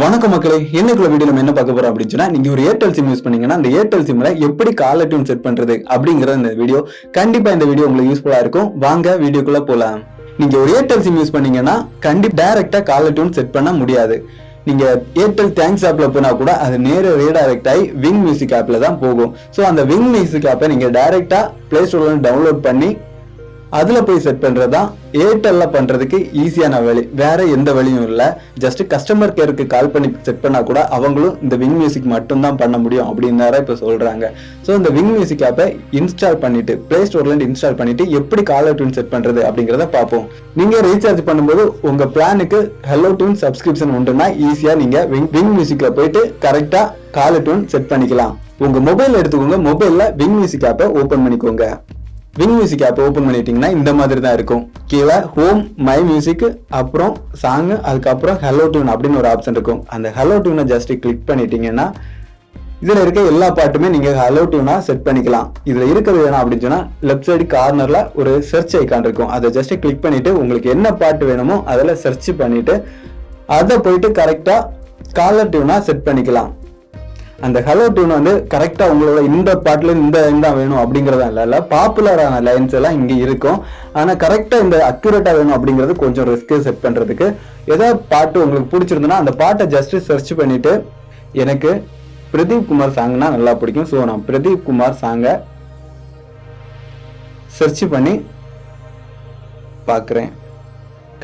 வணக்கம் மக்களே இன்னைக்குள்ள வீடியோ நம்ம என்ன பார்க்க போறோம் அப்படின்னு சொன்னா நீங்க ஒரு ஏர்டெல் சிம் யூஸ் பண்ணீங்கன்னா அந்த ஏர்டெல் சிம்ல எப்படி காலர் டியூன் செட் பண்றது அப்படிங்கறது இந்த வீடியோ கண்டிப்பா இந்த வீடியோ உங்களுக்கு யூஸ்ஃபுல்லா இருக்கும். வாங்க வீடியோக்குள்ள போலாம். நீங்க ஒரு ஏர்டெல் சிம் யூஸ் பண்ணீங்கன்னா கண்டிப்பா டைரக்டா காலர் டியூன் செட் பண்ண முடியாது. நீங்க ஏர்டெல் தேங்க்ஸ் ஆப்ல போனா கூட அது நேர ரீடைரக்ட் ஆகி விங் மியூசிக் ஆப்ல தான் போகும். ஸோ அந்த விங் மியூசிக் ஆப்பை நீங்க டைரக்டா பிளே ஸ்டோர்ல டவுன்லோட் பண்ணி அதில் போய் செட் பண்றதுதான் ஏர்டெல்லில் பண்ணுறதுக்கு ஈஸியான வழி. வேறு எந்த வழியும் இல்லை. ஜஸ்ட் கஸ்டமர் கேருக்கு கால் பண்ணி செட் பண்ணால் கூட அவங்களும் இந்த விங் மியூசிக் மட்டும்தான் பண்ண முடியும் அப்படின்னு இப்போ சொல்கிறாங்க ஸோ இந்த விங் மியூசிக் ஆப்பை இன்ஸ்டால் பண்ணிவிட்டு ப்ளே ஸ்டோர்லேருந்து இன்ஸ்டால் பண்ணிவிட்டு எப்படி காலர் டியூன் செட் பண்ணுறது அப்படிங்கிறத பார்ப்போம். நீங்கள் ரீசார்ஜ் பண்ணும்போது உங்கள் பிளானுக்கு ஹலோ டியூன் சப்ஸ்கிரிப்ஷன் உண்டுன்னா ஈஸியாக நீங்கள் விங் விங் மியூசிக்கில் போயிட்டு கரெக்டாக காலர் டியூன் செட் பண்ணிக்கலாம். உங்க மொபைல் எடுத்துக்கோங்க. மொபைல்ல விங் மியூசிக் ஆப்பை ஓபன் பண்ணிக்கோங்க. விங் மியூசிக் ஆப் ஓப்பன் பண்ணிட்டீங்கன்னா இந்த மாதிரி தான் இருக்கும். கீழே ஹோம் மை மியூசிக் அப்புறம் சாங் அதுக்கப்புறம் ஹலோ டியூன் அப்படின்னு ஒரு ஆப்ஷன் இருக்கும். அந்த ஹலோ டியூனை ஜஸ்ட் கிளிக் பண்ணிட்டீங்கன்னா இதில் இருக்க எல்லா பாட்டுமே நீங்கள் ஹலோ டியூனா செட் பண்ணிக்கலாம். இதில் இருக்கிறது வேணும் அப்படின்னு சொன்னால் லெஃப்ட் சைடு கார்னரில் ஒரு சர்ச் ஐக்கான் இருக்கும். அதை ஜஸ்ட் கிளிக் பண்ணிவிட்டு உங்களுக்கு என்ன பாட்டு வேணுமோ அதில் சர்ச் பண்ணிவிட்டு அதை போயிட்டு கரெக்டாக காலர் டியூனா செட் பண்ணிக்கலாம். அந்த ஹலோ டியூன் வந்து கரெக்டாக உங்களோட இந்த பாட்டில் இந்த இதுதான் வேணும் அப்படிங்கிறதா இல்லை இல்லை பாப்புலரான லைன்ஸ் எல்லாம் இங்கே இருக்கும். ஆனால் கரெக்டாக இந்த அக்யூரேட்டாக வேணும் அப்படிங்கிறது கொஞ்சம் ரிஸ்க்கு செட் பண்ணுறதுக்கு ஏதாவது பாட்டு உங்களுக்கு பிடிச்சிருந்ததுன்னா அந்த பாட்டை ஜஸ்ட் சர்ச் பண்ணிவிட்டு எனக்கு பிரதீப் குமார் சாங்னா நல்லா பிடிக்கும். ஸோ நான் பிரதீப் குமார் சாங்கை சர்ச் பண்ணி பார்க்குறேன்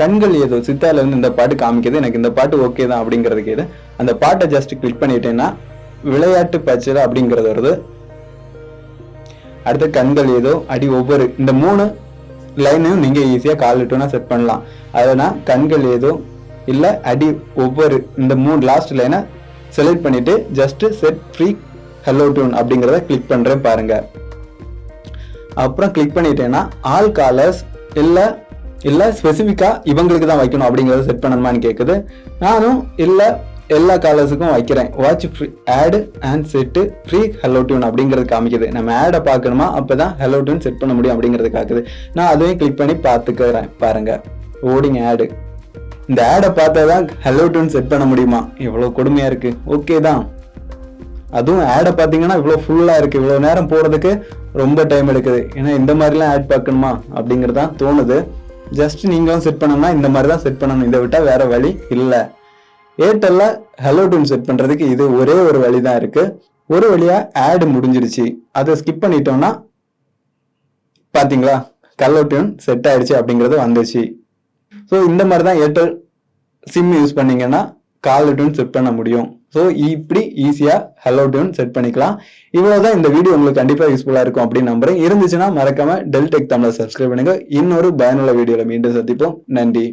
கண்கள் ஏதோ சித்தால இந்த பாட்டு காமிக்குது. எனக்கு இந்த பாட்டு ஓகே தான் அப்படிங்கிறதுக்கு இது அந்த பாட்டை ஜஸ்ட் கிளிக் பண்ணிட்டேன்னா விளையாட்டு பச்சை அப்படிங்கிறது வருது. அடுத்து கண்கள் ஏதோ அடி ஒவ்வொரு இந்த மூணு லைனையும் நீங்க ஈஸியா கால் லிட்டோனா செட் பண்ணலாம். அதனா கண்கள் ஏதோ இல்ல அடி ஒவ்வொரு இந்த மூணு லாஸ்ட் லைனை செலக்ட் பண்ணிட்டு just set free hello tune அப்படிங்கிறத கிளிக் பண்றேன் பாருங்க. அப்புறம் கிளிக் பண்ணிட்டேன்னா ஆல் காலர்ஸ் இல்ல இல்ல ஸ்பெசிஃபிக்கா இவங்களுக்கு தான் வைக்கணும் அப்படிங்கிறத செட் பண்ணணுமான்னு கேட்குது நானும் இல்லை எல்லா காலர்ஸுக்கும் வைக்கிறேன். Watch free ad and set free hello tune அப்படிங்கிறது காமிக்குது. நம்ம ஆடை பார்க்கணுமா? அப்போ தான் ஹலோ டியூன் செட் பண்ண முடியும் அப்படிங்கிறது காக்குது. நான் அதையும் கிளிக் பண்ணி பார்த்துக்கிறேன். பாருங்கள் ஓடிங் ஆடு இந்த ஆடை பார்த்தா தான் ஹலோ டியூன் செட் பண்ண முடியுமா? எவ்வளோ கொடுமையாக இருக்குது ஓகே தான். அதுவும் ஆடை பார்த்தீங்கன்னா இவ்வளோ ஃபுல்லாக இருக்குது இவ்வளோ நேரம் போகிறதுக்கு ரொம்ப டைம் எடுக்குது. ஏன்னா இந்த மாதிரிலாம் ஆட் பார்க்கணுமா? அப்படிங்கிறது தான் தோணுது. ஜஸ்ட் நீங்களும் செட் பண்ணணும்னா இந்த மாதிரி தான் செட் பண்ணணும். இதை விட்டால் வேறு வழி இல்லை. ஏர்டெல்ல ஹலோ டியூன் செட் பண்ணுறதுக்கு இது ஒரே ஒரு வழி தான் இருக்குது ஒரு வழியாக ஆடு முடிஞ்சிருச்சு. அதை ஸ்கிப் பண்ணிட்டோம்னா பாத்தீங்களா? கல்லோ டியூன் செட் ஆயிடுச்சு அப்படிங்கிறது வந்துச்சு ஸோ இந்த மாதிரி தான் ஏர்டெல் சிம் யூஸ் பண்ணீங்கன்னா கால் டியூன் செட் பண்ண முடியும். ஸோ இப்படி ஈஸியாக ஹலோ டியூன் செட் பண்ணிக்கலாம். இவ்வளோதான் இந்த வீடியோ உங்களுக்கு கண்டிப்பாக யூஸ்ஃபுல்லாக இருக்கும் அப்படின்னு நம்புறேன். இருந்துச்சுன்னா மறக்காம டெல் டெக் தமிழை சப்ஸ்கிரைப் பண்ணுங்க. இன்னொரு பயனுள்ள வீடியோவில் மீண்டும் சந்திப்போம். நன்றி.